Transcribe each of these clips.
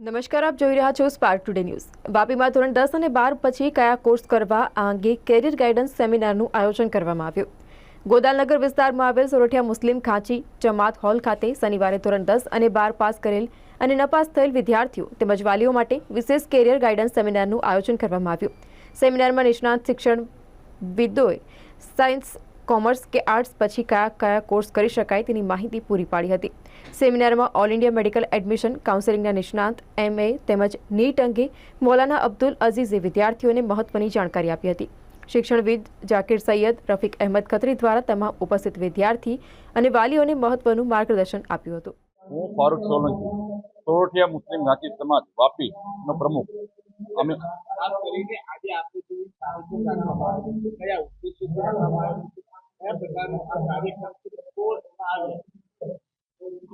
નમસ્કાર, આપ જોઈ રહ્યા છો સ્પાર્ક ટુડે ન્યૂઝ વાપીમાં ધોરણ દસ અને બાર પછી કયા કોર્સ કરવા આ અંગે કેરિયર ગાઈડન્સ સેમિનારનું આયોજન કરવામાં આવ્યું? ગોદાલનગર વિસ્તારમાં આવેલ સોરઠિયા મુસ્લિમ ખાંચી જમાત હોલ ખાતે શનિવારે ધોરણ દસ અને બાર પાસ કરેલ અને નપાસ થયેલ વિદ્યાર્થીઓ તેમજ વાલીઓ માટે વિશેષ કેરિયર ગાઈડન્સ સેમિનારનું આયોજન કરવામાં આવ્યું. સેમિનારમાં નિષ્ણાંત શિક્ષણ વિદોએ સાયન્સ કોમર્સ કે આર્ટ્સ પછી કયા કયા કોર્સ કરી શકાય તેની માહિતી પૂરી પાડી હતી. સેમિનારમાં ઓલ ઇન્ડિયા મેડિકલ એડમિશન કાઉન્સેલિંગના નિષ્ણાંત એમએ તેમજ નીટ અંગે મૌલાના અબ્દુલ અઝીઝે વિદ્યાર્થીઓને મહત્વની જાણકારી આપી હતી. શિક્ષણવિદ જાકીર સૈયદ રફીક અહેમદ ખત્રી દ્વારા તમામ ઉપસ્થિત વિદ્યાર્થી અને વાલીઓને મહત્વનું માર્ગદર્શન આપ્યું હતું. હું ફારૂક સોલંકી સોરઠિયા મુસ્લિમ ઘાટી સમાજ વાપી નો પ્રમુખ. અમે ખાસ કરીને આજે આપણે કયા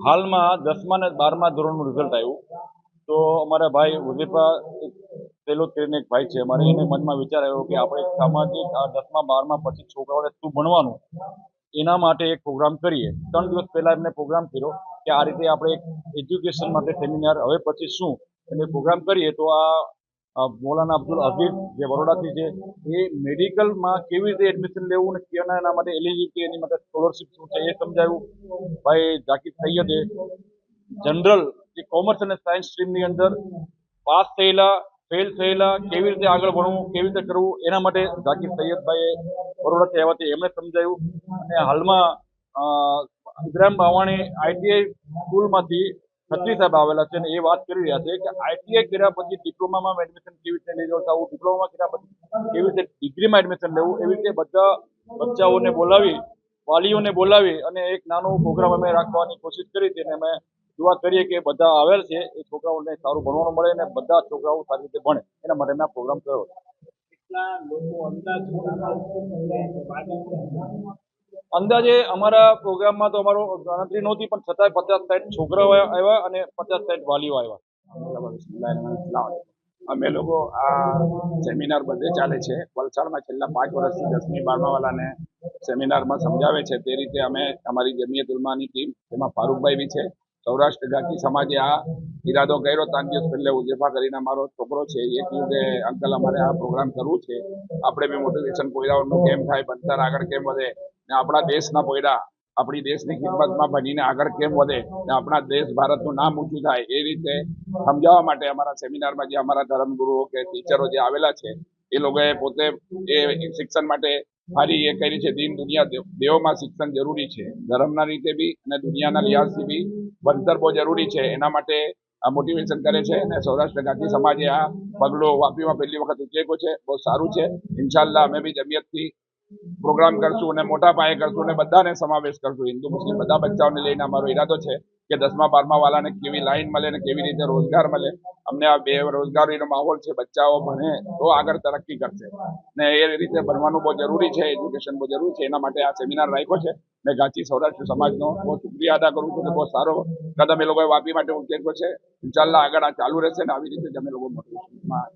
હાલમાં દસમા ને બારમા ધોરણનું રિઝલ્ટ આવ્યું. તો અમારા ભાઈ ઉઝેફા પેલો કરીને એક ભાઈ છે. અમારે એને મનમાં વિચાર આવ્યો કે આપણે સામાજિક, આ દસમા, બારમા પછી છોકરાઓને શું ભણવાનું? એના માટે એક પ્રોગ્રામ કરીએ. ત્રણ દિવસ પહેલા એમને પ્રોગ્રામ કર્યો કે આ રીતે આપણે એજ્યુકેશન માટે સેમિનાર હવે પછી શું? એટલે પ્રોગ્રામ કરીએ તો આ મૌલાના અબ્દુલ અઝીઝ જે બરોડાથી છે, એ મેડિકલમાં કેવી રીતે એડમિશન લેવું ને કેના, એના માટે એલિજિબિલિટી એની માટે સ્કોલરશિપ શું છે એ સમજાવ્યું ભાઈ જાકીર સૈયદે જનરલ જે કોમર્સ અને સાયન્સ સ્ટ્રીમની અંદર પાસ થયેલા ફેલ થયેલા, કેવી રીતે આગળ ભણવું કેવી રીતે કરવું, એના માટે જાકીર સૈયદભાઈએ બરોડાથી આવ્યા હતા એમણે સમજાવ્યું અને હાલમાં ઇબ્રાહિમ બાવાણી આઈટીઆઈ સ્કૂલમાંથી ખત્રી સાહેબ આવેલા છે અને એ વાત કરી રહ્યા છે કે આઈટીઆઈ કર્યા પછી ડિપ્લોમામાં એડમિશન કેવી રીતે લઈ જવું ડિપ્લોમા કર્યા પછી કેવી રીતે ડિગ્રીમાં એડમિશન લેવું, એવી રીતે બધા બચ્ચાઓને બોલાવી, વાલીઓને બોલાવી અને એક નાનો પ્રોગ્રામ અમે રાખવાની કોશિશ કરી હતી અને અમે દુઆ કરીએ કે બધા આવેલ છે, એ છોકરાઓને સારું ભણવાનું મળે અને બધા છોકરાઓ સારી રીતે ભણે. એના માટે મેં પ્રોગ્રામ કર્યો અંદાજ અમારા પ્રોગ્રામમાં તો અમારો ગણતરી નહોતી, પણ છતાંય પચાસ સાઠ છોકરાઓ આવ્યા અને પચાસ સાઠ વાલીઓ આવ્યા. અમે લોકો આ સેમિનાર બધે ચાલે છે. વલસાડમાં છેલ્લા પાંચ વર્ષથી દસમી, બારમા વાળાને સેમિનારમાં સમજાવે છે. તે રીતે અમે અમારી જમીયત ઉલમાની ટીમ એમાં ફારૂકભાઈ બી છે, સૌરાષ્ટ્ર ગાંધી સમાજે આ ઈરાદો કર્યો. ત્રણ દિવસ પહેલે ઉજેફા કરીને અમારો છોકરો છે. એ કહ્યું કે અંકલ અમારે આ પ્રોગ્રામ કરવું છે. આપણે બી મોટિવેશન પોયરાઓનું કેમ થાય ભણતર આગળ કેમ વધે ને આપણા દેશના પોયરા આપણી દેશની ખિદમતમાં બનીને આગળ કેમ વધે ને આપણા દેશ ભારતનું નામ ઊંચું થાય એ રીતે સમજાવવા માટે અમારા સેમિનારમાં જે અમારા ધર્મગુરુઓ કે ટીચરો જે આવેલા છે, એ લોકોએ પોતે એ શિક્ષણ માટે સારી એ કરી છે. દિન દુનિયા દેવોમાં શિક્ષણ જરૂરી છે. ધર્મના રીતે બી અને દુનિયાના લિહાઝથી બી ભણતર બહુ જરૂરી છે. એના માટે આ મોટિવેશન કરે છે અને સૌરાષ્ટ્ર ગાંધી સમાજે આ પગલો વાપીમાં પહેલી વખત ઉચેકો છે. બહુ સારું છે. ઇન્શાલ્લાહ અમે બી જમિયતથી પ્રોગ્રામ કરશું અને મોટા પાયે કરશું અને બધાને સમાવેશ કરશું. હિન્દુ, મુસ્લિમ બધા બચ્ચાઓને લઈને અમારો ઈરાદો છે કે દસમા, બારમા વાળાને કેવી લાઈન મળે ને કેવી રીતે રોજગાર મળે. અમને આ બે રોજગારીનો માહોલ છે, બચ્ચાઓ ભણે તો આગળ તરક્કી કરશે. ને એ રીતે ભણવાનું બહુ જરૂરી છે, એજ્યુકેશન બહુ જરૂરી છે. એના માટે આ સેમિનાર રાખ્યો છે. મેં ગાંચી સૌરાષ્ટ્ર સમાજનો બહુ શુક્રિયા અદા કરું છું કે બહુ સારો. કદમ એ લોકોએ વાપી માટે ઉકેલ્યો છે ઇન્શાલ્લાહ આગળ આ ચાલુ રહેશે ને આવી રીતે જ અમે લોકો મોટિવેશનમાં